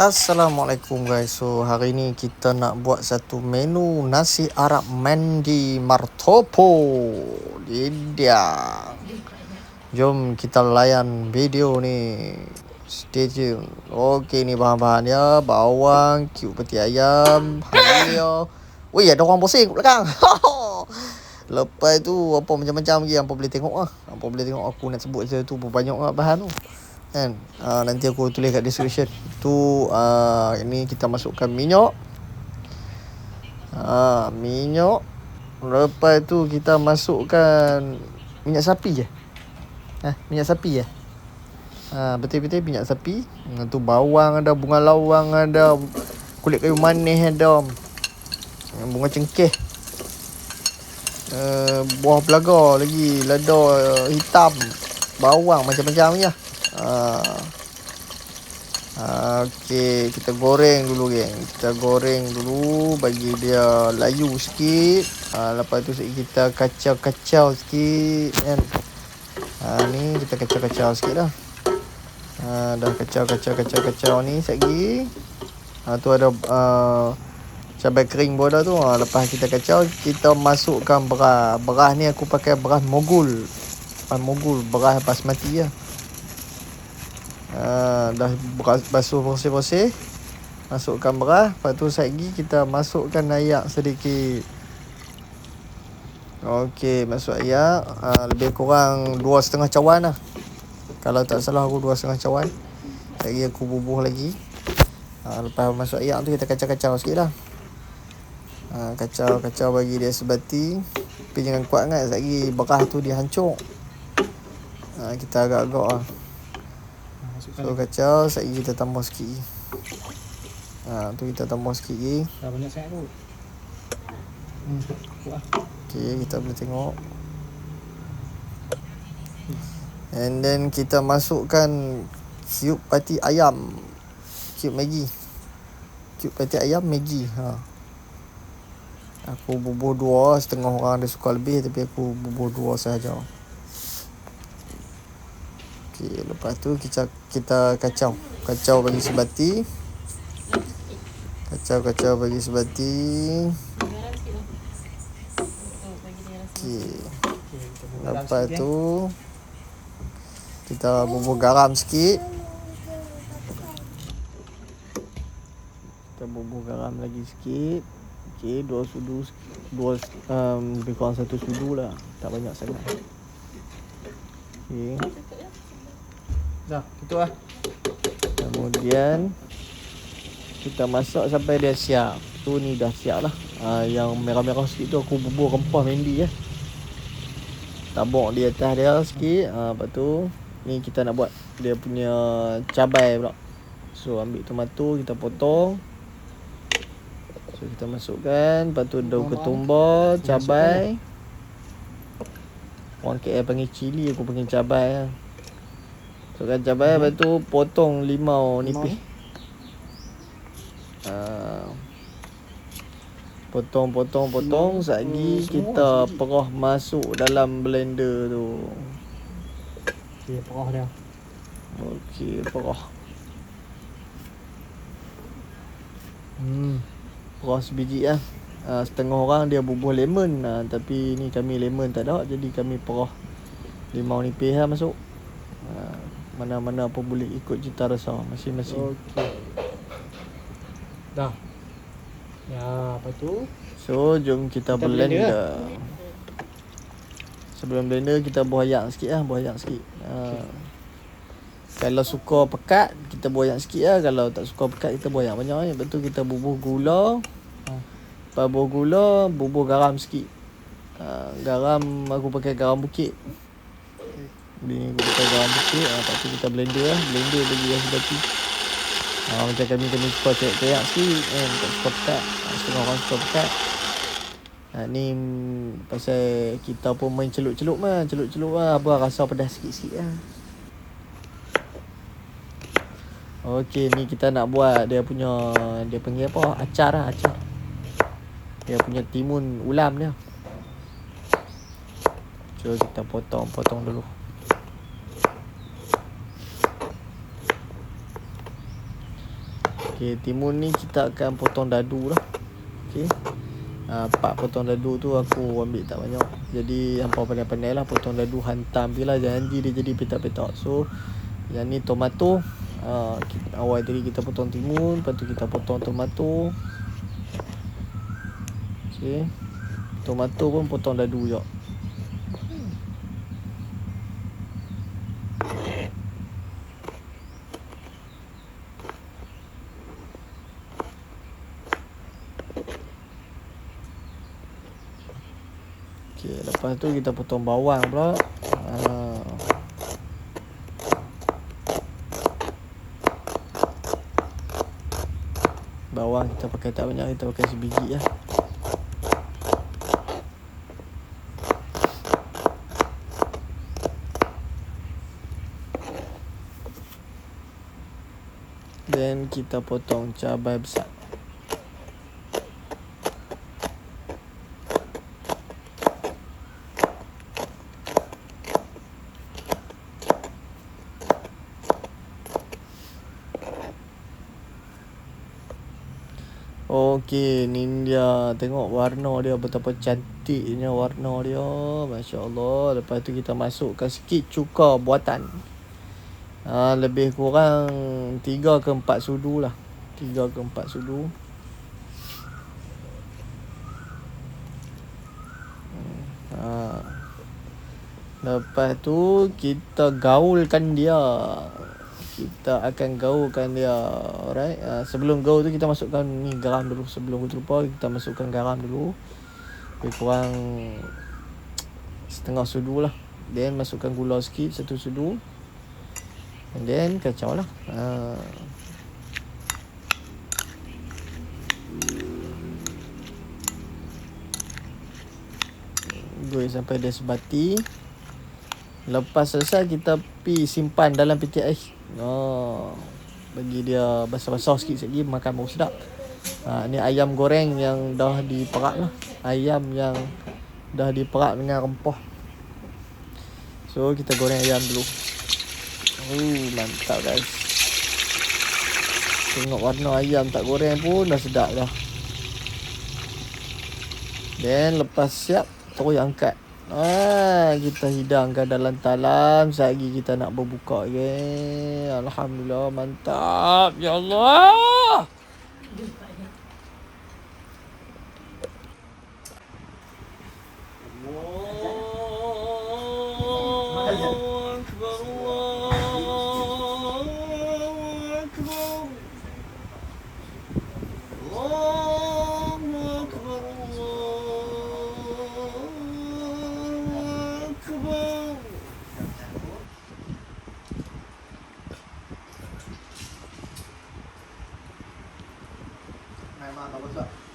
Assalamualaikum guys. So hari ni kita nak buat satu menu nasi Arab mandi martopo. Dia. Jom kita layan video ni. Stay tune. Okey ni bahan-bahan dia. Bawang, cube peti ayam, halia. Weh ada orang kat belakang. Lepas tu apa macam-macam lagi Apa boleh tengok lah Apa boleh tengok aku nak sebut je tu Banyak lah bahan tu kan? Uh, nanti aku tulis kat description. Tu uh, ini kita masukkan minyak. Uh, minyak. Lepas tu kita masukkan minyak sapi je. Ha, minyak sapi je. Ha, betul-betul minyak sapi. Uh, tu bawang ada bunga lawang ada kulit kayu manis ada. Bunga cengkeh. Uh, buah pelaga lagi lada hitam bawang macam-macam je Ah. Okey, kita goreng dulu geng. Kita goreng dulu bagi dia layu sikit. Ha, lepas tu kita kacau-kacau sikit kan. Ha, ni kita kacau-kacau sikit dah. Ha, dah kacau-kacau-kacau-kacau ni lagi. Ha, tu ada uh, cabai kering boda tu. Ha, lepas kita kacau, kita masukkan beras. Beras ni aku pakai beras mogul. Beras mogul, beras basmati lah. Ah, dah basuh bersih-bersih masukkan beras lepas tu lagi kita masukkan ayak sedikit. Okey, masuk ayak. Uh, lebih kurang dua setengah cawan lah. Kalau tak salah aku dua setengah cawan. Lagi aku bubuh lagi. Uh, lepas masuk ayak tu kita kacau-kacau sikit lah. Uh, kacau-kacau bagi dia sebati. Tapi jangan kuat sangat lagi beras tu dia hancur. Uh, kita agak-agak lah So kacau Sekejap kita tambah sikit lagi. Ha tu kita tambah sikit lagi. Dah banyak sangat tu Hmm Okay kita boleh tengok. And then kita masukkan Cube pati ayam. Cube Maggi. Cube pati ayam Maggi ha. Aku bubuh dua Setengah orang ada suka lebih Tapi aku bubuh dua sahaja Okey, lepas tu kita kita kacau. Kacau bagi sebati. Kacau-kacau bagi sebati. Okey. Lepas tu kita bubur garam sikit. Kita bubur garam lagi sikit. Okey, dua sudu dua um, lebih kurang satu sudu lah. Tak banyak sangat. Okey. Dah, itu lah. Kemudian kita masak sampai dia siap. Tu ni dah siap lah. Uh, yang merah-merah sikit tu aku bubur rempah mendi ya. Tabuk di atas dia sikit. Uh, lepas tu ni kita nak buat dia punya cabai pula. So ambil tomato kita potong. So kita masukkan. Lepas tu daun ketumbar, cabai. Orang KL panggil cili, aku panggil cabai lah. Masukkan cabai hmm. Lepas tu potong limau nipis. uh, Potong potong potong. Sekejap kita perah masuk dalam blender tu. Okey perah dia. Okey perah Hmm. Perah sebiji lah uh, Setengah orang dia bubuh lemon uh, Tapi ni kami lemon tak ada Jadi kami perah Limau nipis lah masuk mana-mana pun boleh ikut cita rasa masing-masing. Okey. Dah. Ya, apa tu? So, jom kita, kita blend. blender. Lah. Sebelum blender kita buah ayak sikit lah, buah ayak sikit. Okay. Uh, kalau suka pekat, kita buah ayak sikit lah. Kalau tak suka pekat, kita buah ayak banyak. Lepas tu kita bubuh gula. Ha. Lepas bubuh gula, bubuh garam sikit. Uh, garam, aku pakai garam bukit. Aku pakai garam sikit. Ha, Lepas tu kita blender lah. Blender bagi yang sebati ha, Macam kami kami suka cek-cek sikit kan. Tak suka pekat. Ha, Setengah orang suka pekat. Ha, Ni pasal kita pun main celup-celup lah Celup-celup lah. Apa rasa pedas sikit-sikit lah. Okey ni kita nak buat dia punya Dia panggil apa? Acar lah acar. Dia punya timun ulam dia. Cuba kita potong-potong dulu Okey, timun ni kita akan potong dadu lah. Okey. Ha, empat potong dadu tu aku ambil tak banyak. Jadi hampa pandai-pandai lah potong dadu hantam je lah. Jangan dia jadi petak-petak. So, yang ni tomato. Ha, kita, awal tadi kita potong timun. Lepas tu kita potong tomato. Okey. Tomato pun potong dadu je. Okey, lepas tu kita potong bawang pula. Ha. Bawang kita pakai tak banyak, kita pakai sebiji lah. Then kita potong cabai besar. Okey, ni dia. Tengok warna dia betapa cantiknya warna dia. Masya-Allah. Lepas tu kita masukkan sikit cuka buatan. Ha, lebih kurang 3 ke 4 sudu lah. 3 ke 4 sudu. Hmm, Ha. Lepas tu kita gaulkan dia. Kita akan gaulkan dia. Alright. Ha, sebelum gaul tu kita masukkan ni garam dulu. Sebelum kita lupa kita masukkan garam dulu. Lebih kurang setengah sudu lah. Then masukkan gula sikit satu sudu. And then kacau lah. Ha. Goreng sampai dia sebati. Lepas selesai kita pi simpan dalam peti ais. Oh. Bagi dia basah-basah sikit lagi makan baru sedap. Ha, ni ayam goreng yang dah diperak lah. Ayam yang dah diperak dengan rempah. So kita goreng ayam dulu. Oh, mantap guys. Tengok warna ayam tak goreng pun dah sedap dah. Then lepas siap terus angkat. Ah, kita hidangkan dalam talam. Sehari kita nak berbuka je Alhamdulillah mantap. Ya Allah 啊，搞不测。